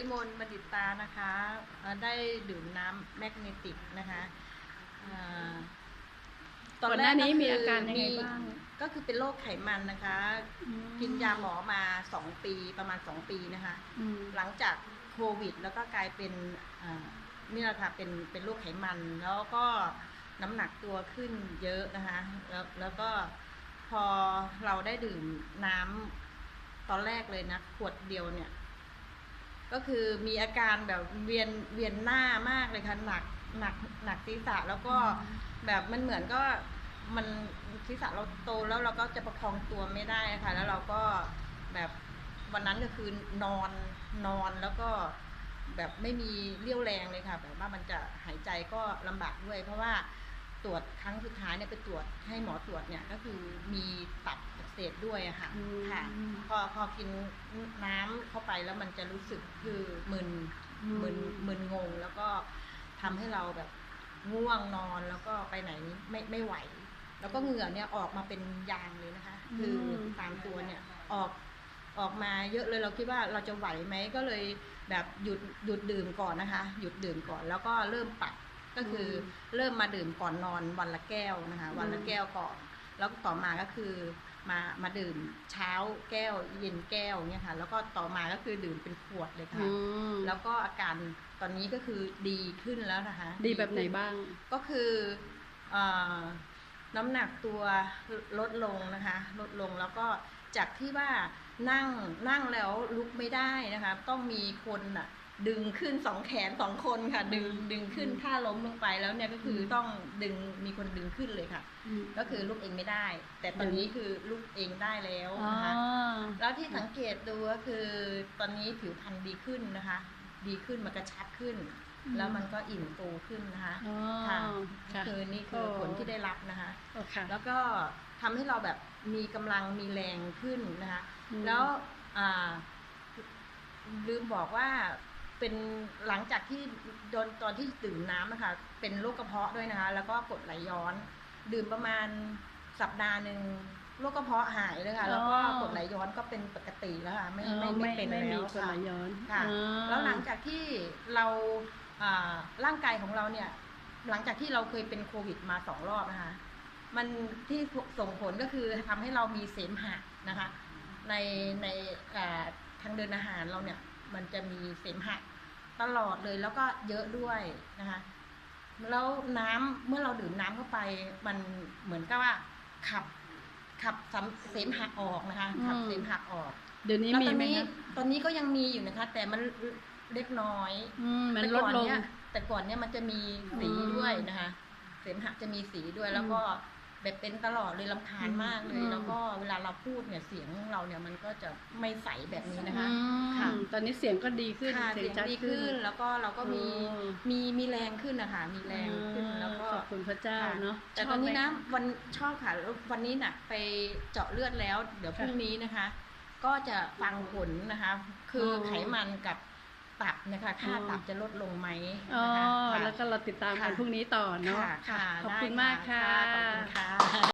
วิมลบัณฑิตตานะคะเอ่อได้ดื่มน้ำแมกเนติกนะคะเอ่อก่อนหน้านี้ก็คืมีอาการยังไงบ้าง ก็คือเป็นโรคไขมันนะคะ กินยาหมอมาสองปีประมาณสองปีนะคะอืมหลังจากโควิด แล้วก็กลายเป็นอ่านี่แหละค่ะเป็นเป็นโรคไขมัน แล้วก็น้ำหนักตัวขึ้นเยอะนะคะ แล้วแล้วก็พอเราได้ดื่มน้ำตอนแรกเลยนะ ขวดเดียวเนี่ย ก็คือมีอาการแบบเวียนเวียนหน้ามากเลยค่ะหนักหนักหนักศีรษะแล้วก็แบบมันเหมือนก็มันศีรษะเราโตแล้วเราก็จะประคองตัวไม่ได้ค่ะแล้วเราก็แบบวันนั้นก็คือนอนนอนแล้วก็แบบไม่มีเรี่ยวแรงเลยค่ะ แบบว่ามันจะหายใจก็ลำบากด้วย เพราะว่าตรวจครั้งสุดท้ายเนี่ยไปตรวจให้หมอตรวจเนี่ยก็คือมี ตับอักเสบด้วยอะค่ะอืมค่ะ พอพอกินน้ำเข้าไปแล้วมันจะรู้สึกคือมึนอืมมึนมึนงง แล้วก็ทำให้เราแบบง่วงนอนแล้วก็ไปไหนไม่ไม่ไหว แล้วก็เหงื่อเนี่ยออกมาเป็นยางเลยนะคะ คือตามตัวเนี่ยออกออกมาเยอะเลยเราคิดว่าเราจะไหวไหมก็เลยแบบหยุดหยุดดื่มก่อนนะคะ หยุดดื่มก่อนแล้วก็เริ่มปรับก็คืออเริ่มมาดื่มก่อนนอนวันละแก้วนะคะ วันละแก้วก่อน แล้วต่อมาก็คือมามาดื่มเช้าแก้วเย็นแก้วเนี่ยค่ะ แล้วก็ต่อมาก็คือดื่มเป็นขวดเลยค่ะอืมแล้วก็อาการตอนนี้ก็คือดีขึ้นแล้วนะคะ ดีแบบไหนบ้าง ก็คือเอ่อน้ำหนักตัวลดลงนะคะ ลดลงแล้วก็จากที่ว่านั่งนั่งแล้วลุกไม่ได้นะคะ ต้องมีคนน่ะ ดึงขึ้นสองแขนสองคนค่ะ ดึงดึงขึ้นถ้าล้มลงไปแล้วเนี่ยก็คือต้องดึงมีคนดึงขึ้นเลยค่ะ ก็คือลุกเองไม่ได้ แต่ตอนนี้คือลุกเองได้แล้วอ๋อนะคะแล้วที่สังเกตดูก็คือตอนนี้ผิวพรรณดีขึ้นนะคะ ดีขึ้นมันกระชับขึ้นอืมแล้วมันก็อิ่มโตขึ้นนะคะอ๋อค่ะค่ะคือนี่คือโอ้ผลที่ได้รับนะคะโอเคแล้วก็ทำให้เราแบบมีกำลังมีแรงขึ้นนะคะอืมแล้วอ่าลืมบอกว่า เป็นหลังจากที่โดนตอนที่ดื่มน้ำนะคะ เป็นโรคกระเพาะด้วยนะคะ แล้วก็กรดไหลย้อน ดื่มประมาณสัปดาห์หนึ่งโรคกระเพาะหายเลยค่ะ แล้วก็กรดไหลย้อนก็เป็นปกติแล้วค่ะ ไม่ไม่ไม่เป็นไม่แล้มีวกรดค่ะไหลย้อนค่ะอ๋อแล้วหลังจากที่เราอ่าร่างกายของเราเนี่ย หลังจากที่เราเคยเป็นโควิดมาสองรอบนะคะ มันที่ส่งผลก็คือทำให้เรามีเสมหะนะคะ ในในอ่าทางเดินอาหารเราเนี่ย มันจะมีเสมหะ ตลอดเลยแล้วก็เยอะด้วยนะคะ แล้วน้ำเมื่อเราดื่มน้ำเข้าไป มันเหมือนกับว่า ขับขับสำเสมหะออกนะคะขับอืมเสมหะออกเดี๋ยวนี้แล้วมีตอนไหมนี้คะตอนนี้ก็ยังมีอยู่นะคะ แต่มันเล็กน้อยอืมมันแต่ลดก่อนลงเนี่ยแต่ก่อนเนี่ยมันจะมีสีอืมด้วยนะคะ เสมหะจะมีสีด้วยแล้วก็ แบบเป็นตลอดเลยลำคาญมากเลอืยมแล้วก็เวลาเราพูดเนี่ยเสียงเราเนี่ยมันก็จะไม่ใสแบบนี้นะคะอืมค่ะ ตอนนี้เสียงก็ดีขึ้นค่ะเสียเสีงยงชัดดีขึ้ขึ้นนแล้วก็เราก็มีโอ้มีมีแรงขึ้นนะคะมีแรงขึ้นแล้วก็ขอบคุณพระเจ้าค่ะเนาะแต่ชตบอนนี้ไหมนะวันชอบค่ะแล้ววันนี้น่ะไปเจาะเลือดแล้ว เดี๋ยวพค่ะรุ่งนี้นะคะ ก็จะฟังผลนะคะ คือออไขมันกับ ตับนะคะค่าอ๋อตับจะลดลงไหมอ๋อนะคะค่ะแล้วก็เราติดตามกันค่ะพรุ่งนี้ต่อเนาะค่ะค่ะขอบได้คุณมากค่ะขอบคุณค่ะ